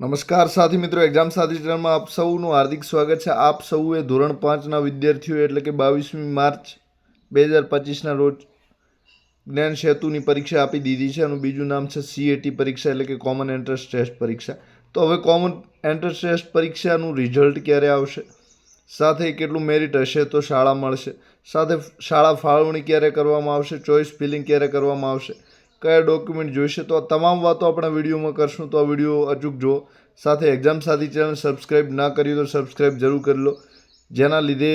નમસ્કાર સાથી મિત્રો એક્ઝામ સાથી ચેનલમાં આપ સૌનું હાર્દિક સ્વાગત છે. આપ સૌએ ધોરણ પાંચના વિદ્યાર્થીઓ એટલે કે બાવીસમી માર્ચ બે હજાર પચીસના રોજ જ્ઞાન સેતુની પરીક્ષા આપી દીધી છે એનું બીજું નામ છે સીએટી પરીક્ષા એટલે કે કોમન એન્ટ્રન્સ ટેસ્ટ પરીક્ષા. તો હવે કોમન એન્ટ્રન્સ ટેસ્ટ પરીક્ષાનું રિઝલ્ટ ક્યારે આવશે? સાથે કેટલું મેરિટ હશે તો શાળા મળશે? સાથે શાળા ફાળવણી ક્યારે કરવામાં આવશે? ચોઇસ ફિલિંગ ક્યારે કરવામાં આવશે? કયા ડોક્યુમેન્ટ જોઈશે તો આ તમામ વાતો આપણા વિડીયોમાં કરશું. તો આ વીડિયો અચૂક જુઓ. સાથે એક્ઝામ સાથી ચેનલ સબસ્ક્રાઈબ ના કરી તો સબસ્ક્રાઈબ જરૂર કરી લો. જેના લીધે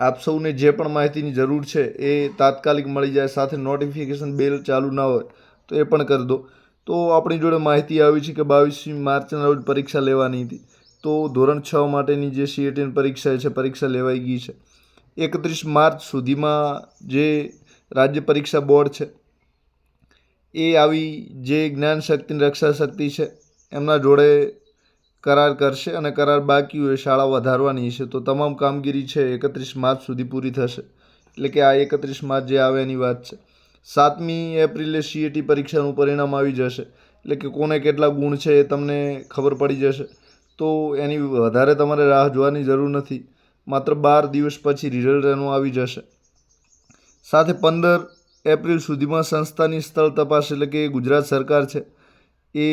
આપ સૌને જે પણ માહિતીની જરૂર છે એ તાત્કાલિક મળી જાય. સાથે નોટિફિકેશન બેલ ચાલુ ના હોય તો એ પણ કરી દો. તો આપણી જોડે માહિતી આવી છે કે બાવીસમી માર્ચના રોજ પરીક્ષા લેવાની હતી. તો ધોરણ છ માટેની જે સીએટીની પરીક્ષા છે, પરીક્ષા લેવાઈ ગઈ છે. એકત્રીસ માર્ચ સુધીમાં જે રાજ્ય પરીક્ષા બોર્ડ છે એ આવી જે જ્ઞાન શક્તિની રક્ષા શક્તિ છે, એમના જોડે કરાર કરશે અને કરાર બાકી હોય, શાળા વધારવાની છે, તો તમામ કામગીરી છે એકત્રીસ માર્ચ સુધી પૂરી થશે. એટલે કે આ એકત્રીસ માર્ચ જે આવે એની વાત છે. સાતમી એપ્રિલે સીએટી પરીક્ષાનું પરિણામ આવી જશે. એટલે કે કોને કેટલા ગુણ છે એ તમને ખબર પડી જશે. તો એની વધારે તમારે રાહ જોવાની જરૂર નથી. માત્ર બાર દિવસ પછી રિઝલ્ટ એનું આવી જશે. સાથે પંદર એપ્રિલ સુધીમાં સંસ્થાની સ્થળ તપાસ એટલે કે ગુજરાત સરકાર છે, એ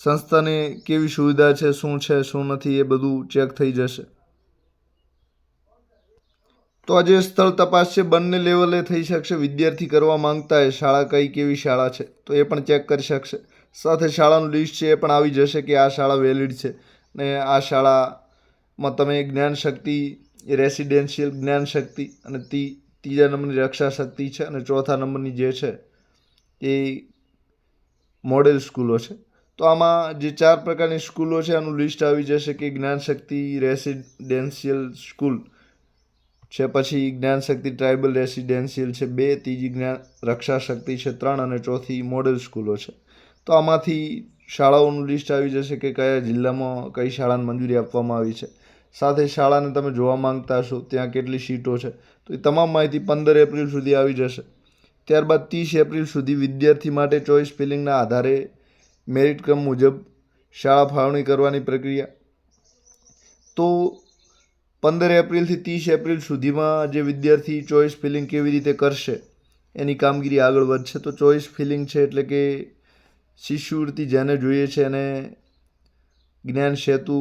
સંસ્થાને કેવી સુવિધા છે, શું છે, શું નથી, એ બધું ચેક થઈ જશે. તો આ જે સ્થળ તપાસ છે, બંને લેવલે થઈ શકશે, વિદ્યાર્થી કરવા માંગતા હોય, શાળા કઈ કેવી શાળા છે, તો એ પણ ચેક કરી શકશે. સાથે શાળાનું લિસ્ટ છે, એ પણ આવી જશે કે આ શાળા વેલિડ છે, ને આ શાળામાં તમે જ્ઞાન શક્તિ રેસિડેન્શિયલ જ્ઞાન શક્તિ અને તી ત્રીજા નંબરની રક્ષા શક્તિ છે અને ચોથા નંબરની જે છે એ મોડેલ સ્કૂલો છે. તો આમાં જે ચાર પ્રકારની સ્કૂલો છે આનું લિસ્ટ આવી જશે કે જ્ઞાનશક્તિ રેસિડેન્શિયલ સ્કૂલ છે, પછી જ્ઞાનશક્તિ ટ્રાઇબલ રેસિડેન્શિયલ છે બે, ત્રીજી જ્ઞાન રક્ષા શક્તિ છે ત્રણ અને ચોથી મોડેલ સ્કૂલો છે. તો આમાંથી શાળાઓનું લિસ્ટ આવી જશે કે કયા જિલ્લામાં કઈ શાળાને મંજૂરી આપવામાં આવી છે. સાથે શાળાને તમે જોવા માંગતા હશો, ત્યાં કેટલી સીટો છે, તો એ તમામ માહિતી પંદર એપ્રિલ સુધી આવી જશે. ત્યારબાદ ત્રીસ એપ્રિલ સુધી વિદ્યાર્થી માટે ચોઈસ ફિલિંગના આધારે મેરિટ ક્રમ મુજબ શાળા ફાળવણી કરવાની પ્રક્રિયા. તો પંદર એપ્રિલથી ત્રીસ એપ્રિલ સુધીમાં જે વિદ્યાર્થી ચોઈસ ફિલિંગ કેવી રીતે કરશે, એની કામગીરી આગળ વધશે. તો ચોઈસ ફિલિંગ છે એટલે કે શિષ્યવૃત્તિ જેને જોઈએ છે એને જ્ઞાન સેતુ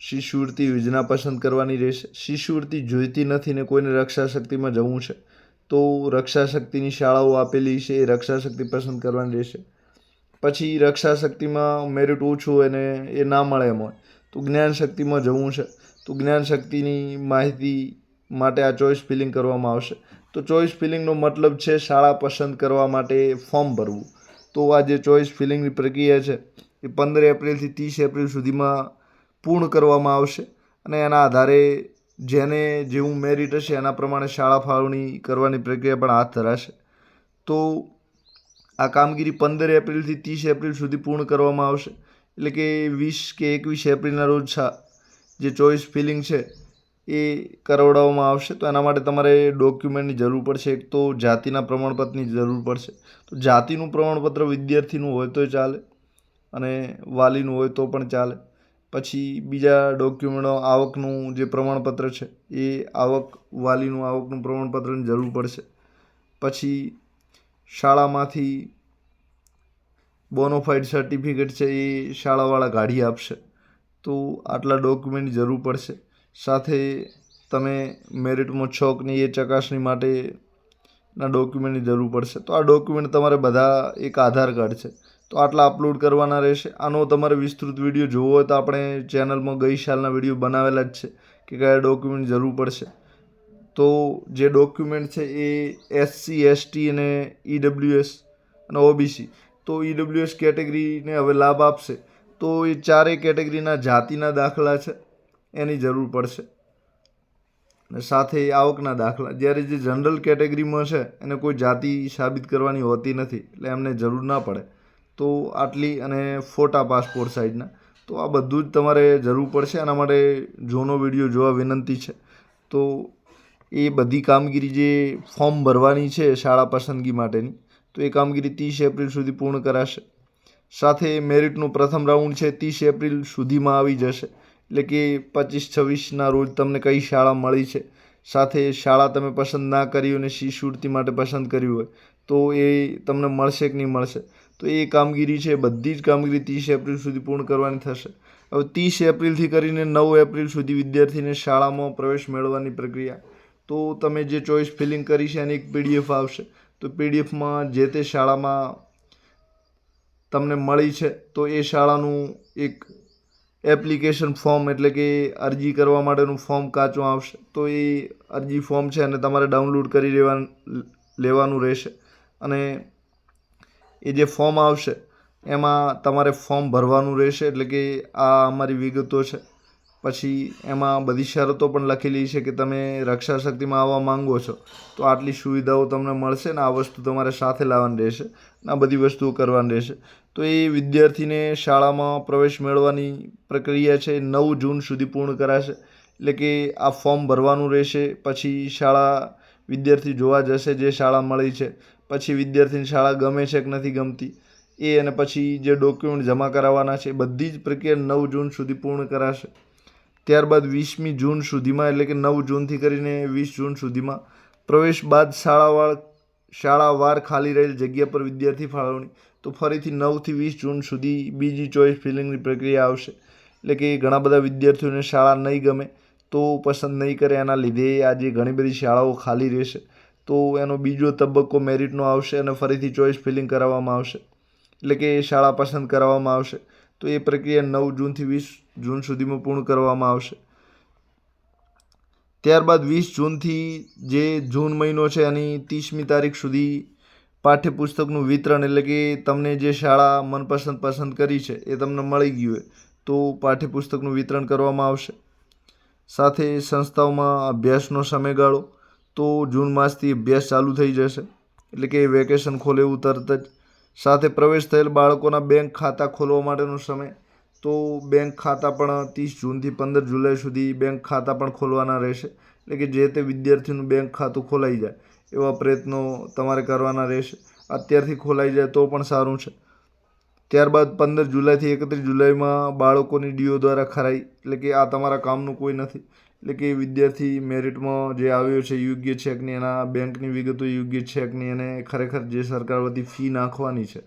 શિષ્યવૃત્તિ યોજના પસંદ કરવાની રહેશે. શિષ્યવૃત્તિ જોઈતી નથી ને કોઈને રક્ષા શક્તિમાં જવું છે, તો રક્ષા શક્તિની શાળાઓ આપેલી છે, એ રક્ષા શક્તિ પસંદ કરવાની રહેશે. પછી રક્ષા શક્તિમાં મેરિટ ઓછું હોય ને એ ના મળે એમ હોય, તો જ્ઞાન શક્તિમાં જવું છે. તો જ્ઞાન શક્તિની માહિતી માટે આ ચોઈસ ફિલિંગ કરવામાં આવશે. તો ચોઈસ ફિલિંગનો મતલબ છે શાળા પસંદ કરવા માટે ફોર્મ ભરવું. તો આ જે ચોઈસ ફિલિંગની પ્રક્રિયા છે, એ પંદર એપ્રિલથી ત્રીસ એપ્રિલ સુધીમાં પૂર્ણ કરવામાં આવશે અને એના આધારે જેને જેવું મેરિટ હશે, એના પ્રમાણે શાળા ફાળવણી કરવાની પ્રક્રિયા પણ હાથ ધરાશે. તો આ કામગીરી પંદર એપ્રિલથી ત્રીસ એપ્રિલ સુધી પૂર્ણ કરવામાં આવશે. એટલે કે વીસ કે એકવીસ એપ્રિલના રોજ જે ચોઈસ ફિલિંગ છે, એ કરાવડાવવામાં આવશે. તો એના માટે તમારે ડોક્યુમેન્ટની જરૂર પડશે. એક તો જાતિના પ્રમાણપત્રની જરૂર પડશે. તો જાતિનું પ્રમાણપત્ર વિદ્યાર્થીનું હોય તો ચાલે અને વાલીનું હોય તો પણ ચાલે. પછી બીજા ડોક્યુમેન્ટો આવકનું જે પ્રમાણપત્ર છે, એ આવક વાલીનું આવકનું પ્રમાણપત્રની જરૂર પડશે. પછી શાળામાંથી બોનોફાઇડ સર્ટિફિકેટ છે, એ શાળાવાળા કાઢી આપશે. તો આટલા ડોક્યુમેન્ટની જરૂર પડશે. સાથે તમે મેરિટમાં છોકની એ ચકાસણી માટેના ડોક્યુમેન્ટની જરૂર પડશે. તો આ ડોક્યુમેન્ટ તમારે બધા એક આધાર કાર્ડ છે. તો આટલા અપલોડ કરવાના રહેશે. આનો તમારે વિસ્તૃત વીડિયો જોવો હોય તો આપણે ચેનલમાં ગઈ સાલના વીડિયો બનાવેલા જ છે કે કયા ડોક્યુમેન્ટ જરૂર પડશે. તો જે ડોક્યુમેન્ટ છે એ એસસી એસટી અને ઈડબ્લ્યુએસ અને ઓબીસી તો ઈડબ્લ્યુએસ કેટેગરીને હવે લાભ આપશે. તો એ ચારેય કેટેગરીના જાતિના દાખલા છે. એની જરૂર પડશે. અને સાથે આવકના દાખલા. જ્યારે જે જનરલ કેટેગરીમાં છે, એને કોઈ જાતિ સાબિત કરવાની હોતી નથી, એટલે એમને જરૂર ના પડે. તો આટલી અને ફોટા પાસપોર્ટ સાઇઝના તો આ બધું જ તમારે જરૂર પડશે. આના માટે જૂનો વીડિયો જોવા વિનંતી છે. તો એ બધી કામગીરી જે ફોર્મ ભરવાની છે શાળા પસંદગી માટેની, તો એ કામગીરી ત્રીસ એપ્રિલ સુધી પૂર્ણ કરાશે. સાથે મેરિટનું પ્રથમ રાઉન્ડ છે ત્રીસ એપ્રિલ સુધીમાં આવી જશે. એટલે કે પચીસ છવ્વીસના રોજ તમને કઈ શાળા મળી છે. સાથે શાળા તમે પસંદ ના કરી અને શિષ્યવૃત્તિ માટે પસંદ કર્યું હોય, તો એ તમને મળશે કે નહીં મળશે. તો એ કામગીરી છે, બધી જ કામગીરી ત્રીસ એપ્રિલ સુધી પૂર્ણ કરવાની થશે. હવે ત્રીસ એપ્રિલથી કરીને નવ એપ્રિલ સુધી વિદ્યાર્થીને શાળામાં પ્રવેશ મેળવવાની પ્રક્રિયા. તો તમે જે ચોઈસ ફિલિંગ કરી છે, એની એક પીડીએફ આવશે. તો પીડીએફમાં જે તે શાળામાં તમને મળી છે, તો એ શાળાનું એક એપ્લિકેશન ફોર્મ, એટલે કે અરજી કરવા માટેનું ફોર્મ કાચું આવશે. તો એ અરજી ફોર્મ છે અને તમારે ડાઉનલોડ કરી લેવાનું લેવાનું રહેશે. અને એ જે ફોર્મ આવશે, એમાં તમારે ફોર્મ ભરવાનું રહેશે, એટલે કે આ અમારી વિગતો છે. પછી એમાં બધી શરતો પણ લખેલી છે કે તમે રક્ષા શક્તિમાં આવવા માંગો છો, તો આટલી સુવિધાઓ તમને મળશે ને આ વસ્તુ તમારે સાથે લાવવાની રહેશે આ બધી વસ્તુઓ કરવાની રહેશે. તો એ વિદ્યાર્થીને શાળામાં પ્રવેશ મેળવવાની પ્રક્રિયા છે નવ જૂન સુધી પૂર્ણ કરાશે. એટલે કે આ ફોર્મ ભરવાનું રહેશે, પછી શાળા વિદ્યાર્થી જોવા જશે, જે શાળા મળી છે પછી વિદ્યાર્થીની શાળા ગમે છે કે નથી ગમતી, એ અને પછી જે ડોક્યુમેન્ટ જમા કરાવવાના છે બધી જ પ્રક્રિયા નવ જૂન સુધી પૂર્ણ કરાશે. ત્યારબાદ વીસમી જૂન સુધીમાં, એટલે કે નવ જૂનથી કરીને વીસ જૂન સુધીમાં, પ્રવેશ બાદ શાળાવાર શાળાવાર ખાલી રહેલ જગ્યા પર વિદ્યાર્થી ફાળવણી. તો ફરીથી નવથી વીસ જૂન સુધી બીજી ચોઈસ ફિલિંગની પ્રક્રિયા આવશે. એટલે કે ઘણા બધા વિદ્યાર્થીઓને શાળા નહીં ગમે, તો પસંદ નહીં કરે. એના લીધે આજે ઘણી બધી શાળાઓ ખાલી રહેશે. તો એનો બીજો તબક્કો મેરિટનો આવશે અને ફરીથી ચોઈસ ફિલિંગ કરાવવામાં આવશે. એટલે કે એ શાળા પસંદ કરાવવામાં આવશે. તો એ પ્રક્રિયા નવ જૂનથી વીસ જૂન સુધીમાં પૂર્ણ કરવામાં આવશે. ત્યારબાદ વીસ જૂનથી જે જૂન મહિનો છે એની ત્રીસમી તારીખ સુધી પાઠ્યપુસ્તકનું વિતરણ એટલે કે તમને જે શાળા મનપસંદ પસંદ કરી છે એ તમને મળી ગયું હોય તો પાઠ્યપુસ્તકનું વિતરણ કરવામાં આવશે. સાથે સંસ્થાઓમાં અભ્યાસનો સમયગાળો તો જૂન માસથી અભ્યાસ ચાલુ થઈ જશે. એટલે કે વેકેશન ખોલે એવું તરત જ. સાથે પ્રવેશ થયેલ બાળકોના બેંક ખાતા ખોલવા માટેનો સમય. તો બેંક ખાતા પણ ત્રીસ જૂનથી પંદર જુલાઈ સુધી બેંક ખાતા પણ ખોલવાના રહેશે. એટલે કે જે તે વિદ્યાર્થીનું બેંક ખાતું ખોલાઈ જાય, એવા પ્રયત્નો તમારે કરવાના રહેશે. અત્યારથી ખોલાઈ જાય તો પણ સારું છે. ત્યારબાદ પંદર જુલાઈથી એકત્રીસ જુલાઈમાં બાળકોની ડીઓ દ્વારા ખરાઈ. એટલે કે આ તમારા કામનું કોઈ નથી. એટલે કે વિદ્યાર્થી મેરિટમાં જે આવ્યો છે, યોગ્ય છે કે નહીં એના બેંકની વિગતો યોગ્ય છે કે નહીં એને ખરેખર જે સરકાર વતી ફી નાખવાની છે,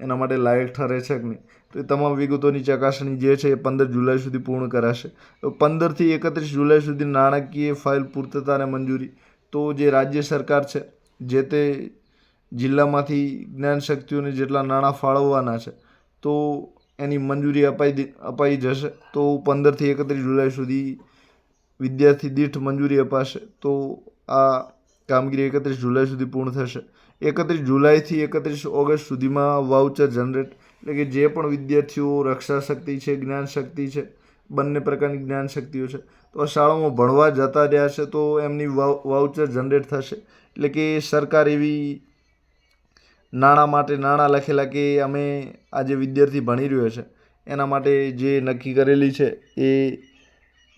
એના માટે લાયક ઠરે છે કે નહીં? તો એ તમામ વિગતોની ચકાસણી જે છે એ પંદર જુલાઈ સુધી પૂર્ણ કરાશે. તો પંદરથી એકત્રીસ જુલાઈ સુધી નાણાકીય ફાઇલ પૂર્તતા અને મંજૂરી. તો જે રાજ્ય સરકાર છે, જે તે જિલ્લામાંથી જ્ઞાન શક્તિઓને જેટલા નાણાં ફાળવવાના છે, તો એની મંજૂરી અપાઈ અપાઈ જશે. તો પંદરથી એકત્રીસ જુલાઈ સુધી વિદ્યાર્થી દીઠ મંજૂરી અપાશે, તો આ કામગીરી એકત્રીસ જુલાઈ સુધી પૂર્ણ થશે. એકત્રીસ જુલાઈથી એકત્રીસ ઓગસ્ટ સુધીમાં વાઉચર જનરેટ એટલે કે જે પણ વિદ્યાર્થીઓ રક્ષા શક્તિ છે જ્ઞાન શક્તિ છે, બંને પ્રકારની જ્ઞાન શક્તિઓ છે, તો આ શાળામાં ભણવા જતા રહ્યા છે, તો એમની વાઉચર જનરેટ થશે. એટલે કે સરકાર એવી નાણાં માટે નાણાં લખેલા કે અમે આ જે વિદ્યાર્થી ભણી રહ્યો છે, એના માટે જે નક્કી કરેલી છે, એ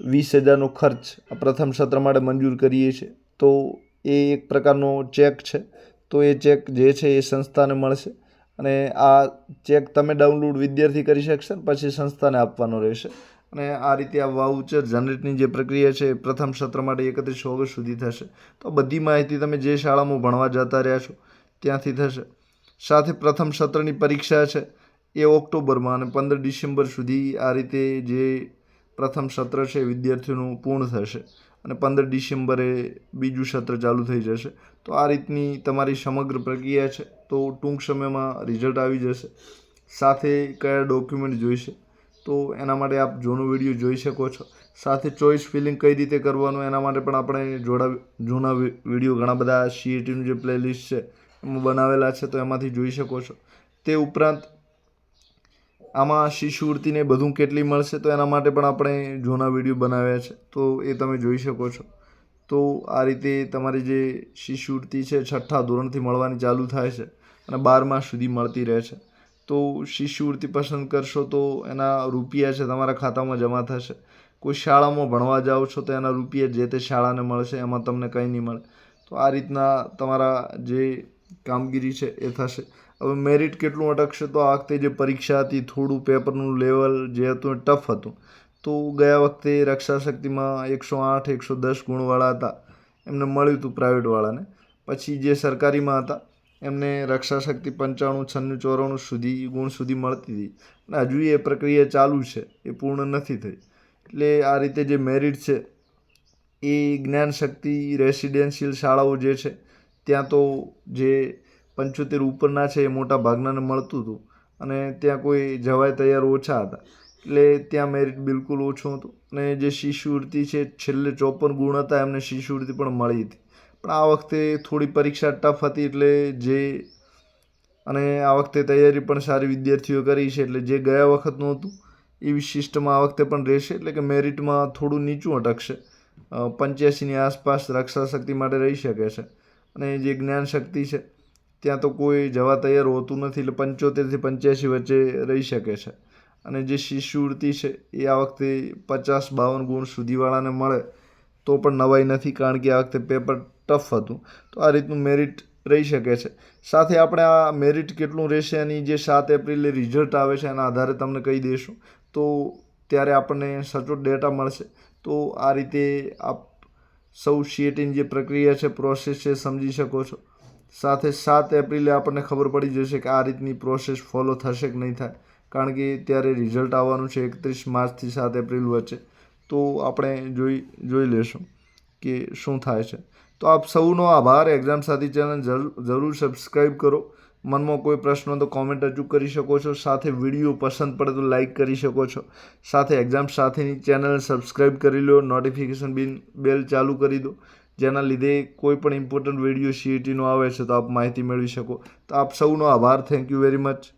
વીસ હજારનો ખર્ચ પ્રથમ સત્ર માટે મંજૂર કરીએ છીએ. તો એ એક પ્રકારનો ચેક છે. તો એ ચેક જે છે એ સંસ્થાને મળશે અને આ ચેક તમે ડાઉનલોડ વિદ્યાર્થી કરી શકશે પછી સંસ્થાને આપવાનો રહેશે. અને આ રીતે આ વાઉચર જનરેટની જે પ્રક્રિયા છે એ પ્રથમ સત્ર માટે એકત્રીસ ઓગસ્ટ સુધી થશે. તો બધી માહિતી તમે જે શાળામાં ભણવા જતા રહ્યા છો ત્યાંથી થશે. સાથે પ્રથમ સત્રની પરીક્ષા છે એ ઓક્ટોબરમાં અને પંદર ડિસેમ્બર સુધી આ રીતે જે પ્રથમ સત્ર છે વિદ્યાર્થીઓનું પૂર્ણ થશે અને પંદર ડિસેમ્બરે બીજું સત્ર ચાલુ થઈ જશે. તો આ રીતની તમારી સમગ્ર પ્રક્રિયા છે, તો ટૂંક સમયમાં રિઝલ્ટ આવી જશે. સાથે કયા ડોક્યુમેન્ટ જોઈશે, તો એના માટે આપ જૂનો વીડિયો જોઈ શકો છો. સાથે ચોઈસ ફિલિંગ કઈ રીતે કરવાનું, એના માટે પણ આપણે જોડા જૂના વીડિયો ઘણા બધા સીએટીનું જે પ્લેલિસ્ટ છે, એમાં બનાવેલા છે, તો એમાંથી જોઈ શકો છો. તે ઉપરાંત આમાં શિષ્યવૃત્તિને બધું કેટલી મળશે તો એના માટે પણ આપણે જૂના વીડિયો બનાવ્યા છે. તો એ તમે જોઈ શકો છો. તો આ રીતે તમારી જે શિષ્યવૃત્તિ છે છઠ્ઠા ધોરણથી મળવાની ચાલુ થાય છે અને બારમા સુધી મળતી રહે છે. તો શિષ્યવૃત્તિ પસંદ કરશો તો એના રૂપિયા છે તમારા ખાતામાં જમા થશે. કોઈ શાળામાં ભણવા જાઓ છો તો એના રૂપિયા જે તે શાળાને મળશે એમાં તમને કંઈ નહીં મળે. તો આ રીતના તમારા જે કામગીરી છે એ થશે. હવે મેરિટ કેટલું અટકશે તો આ વખતે જે પરીક્ષા હતી, થોડું પેપરનું લેવલ જે હતું એ ટફ હતું. તો ગયા વખતે રક્ષા શક્તિમાં એકસો આઠ, એકસો દસ ગુણવાળા હતા. એમને મળ્યું હતું પ્રાઇવેટવાળાને પછી જે સરકારીમાં હતા, એમને રક્ષા શક્તિ પંચાણું, છન્નું, ચોરાણું સુધી, ગુણ સુધી મળતી હતી. અને હજુ એ પ્રક્રિયા ચાલુ છે, એ પૂર્ણ નથી થઈ. એટલે આ રીતે જે મેરિટ છે, એ જ્ઞાન શક્તિ રેસિડેન્શિયલ શાળાઓ જે છે, ત્યાં તો જે પંચોતેર ઉપરના છે એ મોટા ભાગનાને મળતું હતું. અને ત્યાં કોઈ જવાય તૈયાર ઓછા હતા. એટલે ત્યાં મેરિટ બિલકુલ ઓછું હતું. અને જે શિષ્યવૃત્તિ છે, છેલ્લે ચોપન ગુણ હતા, એમને શિષ્યવૃત્તિ પણ મળી હતી. પણ આ વખતે થોડી પરીક્ષા ટફ હતી એટલે જે અને આ વખતે તૈયારી પણ સારી વિદ્યાર્થીઓ કરી છે, એટલે જે ગયા વખતનું હતું એવી સિસ્ટમ આ વખતે પણ રહેશે. એટલે કે મેરિટમાં થોડું નીચું અટકશે. પંચ્યાસીની આસપાસ રક્ષા શક્તિ માટે રહી શકે છે. અને જે જ્ઞાન શક્તિ છે ત્યાં તો કોઈ જવા તૈયાર હોતું નથી, એટલે પંચોતેરથી પંચ્યાસી વચ્ચે રહી શકે છે. અને જે શિષ્યવૃત્તિ છે, એ આ વખતે પચાસ બાવન ગુણ સુધીવાળાને મળે, તો પણ નવાઈ નથી, કારણ કે આ વખતે પેપર ટફ હતું. તો આ રીતનું મેરિટ રહી શકે છે. સાથે આપણે આ મેરિટ કેટલું રહેશે, એની જે સાત એપ્રિલે રિઝલ્ટ આવે છે, એના આધારે તમને કહી દઈશું. તો ત્યારે આપણને સચોટ ડેટા મળશે. તો આ રીતે આપ સૌ સીએટીની જે પ્રક્રિયા છે, પ્રોસેસ છે, સમજી શકો છો. સાથે સાત એપ્રિલે આપણને ખબર પડી જશે કે આ રીતની પ્રોસેસ ફોલો થશે કે નહીં થાય. કારણ કે ત્યારે રિઝલ્ટ આવવાનું છે એકત્રીસ માર્ચથી સાત એપ્રિલ વચ્ચે. તો આપણે જોઈ જોઈ લેશું કે શું થાય છે. તો આપ સૌનો આભાર. એક્ઝામ સાથી ચેનલ જરૂર જરૂર સબસ્ક્રાઈબ કરો. મનમાં કોઈ પ્રશ્ન તો કોમેન્ટ રજૂ કરી શકો છો. સાથે વીડિયો પસંદ પડે તો લાઈક કરી શકો છો. સાથે એક્ઝામ સાથેની ચેનલ સબસ્ક્રાઈબ કરી લો. નોટિફિકેશન બિન બેલ ચાલુ કરી દો. જેના લીધે કોઈ પણ ઇમ્પોર્ટન્ટ વીડિયો સીઈટીનો આવે છે તો આપ માહિતી મેળવી શકો. તો આપ સૌનો આભાર. Thank you very much